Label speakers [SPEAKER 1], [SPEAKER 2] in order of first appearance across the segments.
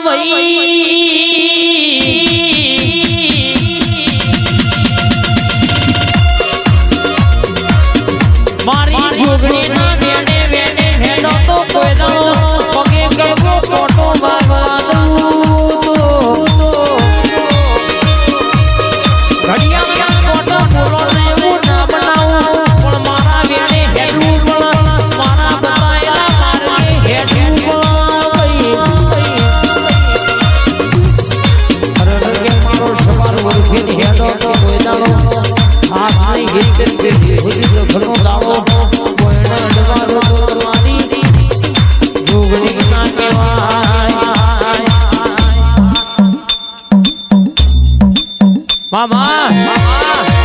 [SPEAKER 1] મારી 妈妈妈妈。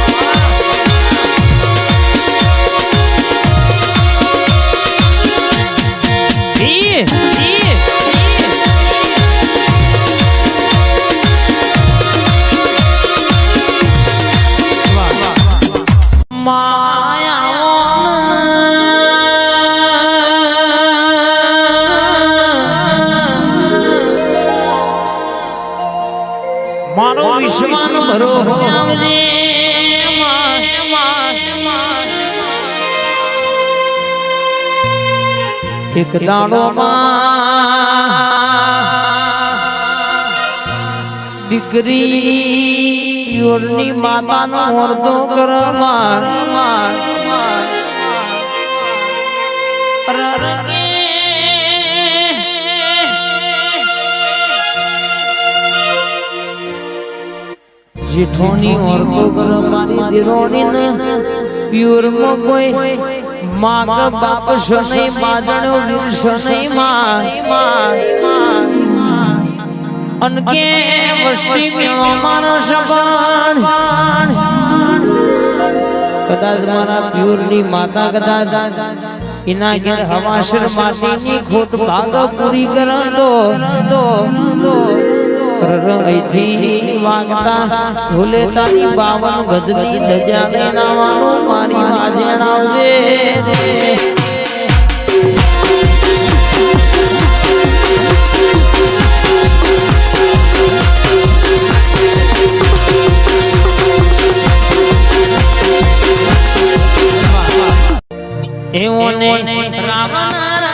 [SPEAKER 1] એક દાડો દીકરી યોરની માતાનો અડધો કરમાર જેઠોની ઓરતો કર મારી દિરોની ને પ્યોર મો કોઈ માગ બાપ શનઈ માજણો વીર શનઈ માં અનકે વસ્તી મેળો મારો સપન કદાચ મારા પ્યોરની માતા કદાચ એના ઘેર હવાસર માટીની ખોટ ભાગ પૂરી કરા દો દો દો અહીંથી વાગતા ભૂલે તારી બાવન ગજની ધજા એઓને રાવણ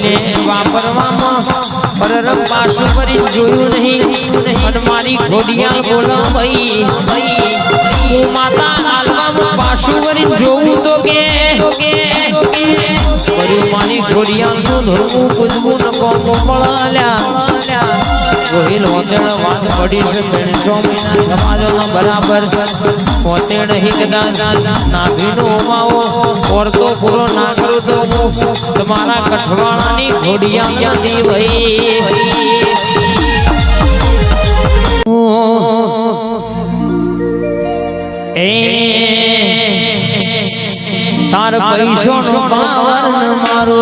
[SPEAKER 1] ગોહીને વાપરવામાં પરરમ પાછું કરી જોયું નહીં. પણ મારી ઘોડિયા બોલો ભાઈ હું માતા આલવામાં પાછું કરી જોવું તો કે કર્યું મારી ઘોડિયાનું ધોવું પૂજવું ન કોકો મળ્યા ગોહિલ ઓતેડ વાત પડી છે ત્રણસો મહિના સમાજોમાં બરાબર. ઓતેડ હિકદા નાભીનો ઓમાવો ઓરતો પૂરો ના કરું તો તમારા કઠવાળાની ઘોડિયા યાદી ભાઈ તાર પૈસો નો પાવર મારો.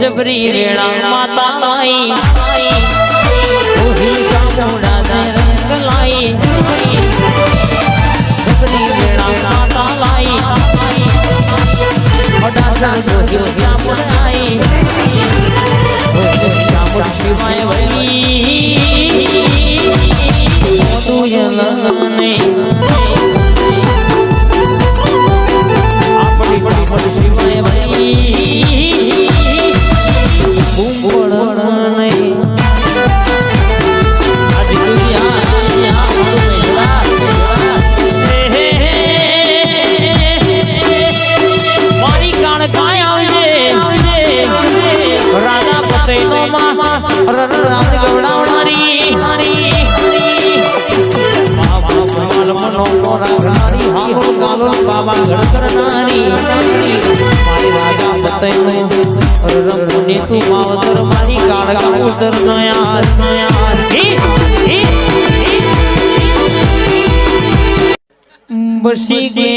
[SPEAKER 1] જબરી વેળા માતા લાઈ ઓહી ચામુંડા ને રંગ લાઈ. જબરી વેળા માતા લાઈ મોટા જોયો ચામુંડ આઈ ઓહી ચામુંડ શિવાય વળી. તું યલને આપણી ચામુંડ શિવાય વળી. રાજા પતે નો માં રર રાત ગવડાવનારી બાબા ભગવાન મનો મોરા ઘારી હાહો કાલો બાબા ઘર કરનારી મારી રાજા પતે નો રર મુનિ તું માવતર મારી કાળ કાળ ઉતર નયા નયા હી હી બસી ગે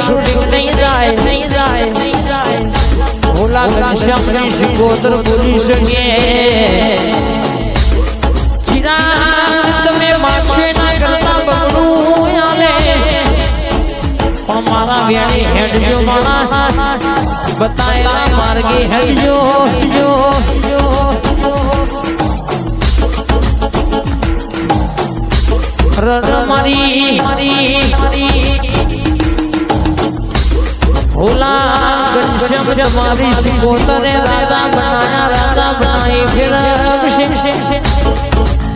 [SPEAKER 1] શૂટિંગ નહીં જાય નહીં જાય નહીં જાય ભોલા ઘનશ્યામની શિકોતર મારા બતાયા માર્ગે હેડજો હેડજો રડ મારી મારી ભોલા ઘનશ્યામ તમારી શિકોતરે રાજા બનાયા રાજા બનાવી ફેરવશે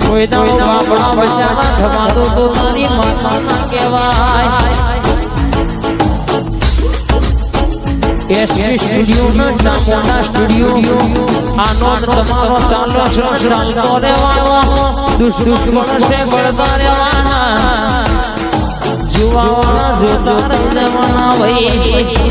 [SPEAKER 1] કોઈ દાડો બાપડા બચારા થવાતો તો તારી માતાના એસપી સ્ટુડિયો નો ચામુંડા સ્ટુડિયો. આનો તમારો ચાલો છે ચાલતો રહેવાનો. દુશ્મન છે તમને ભાઈ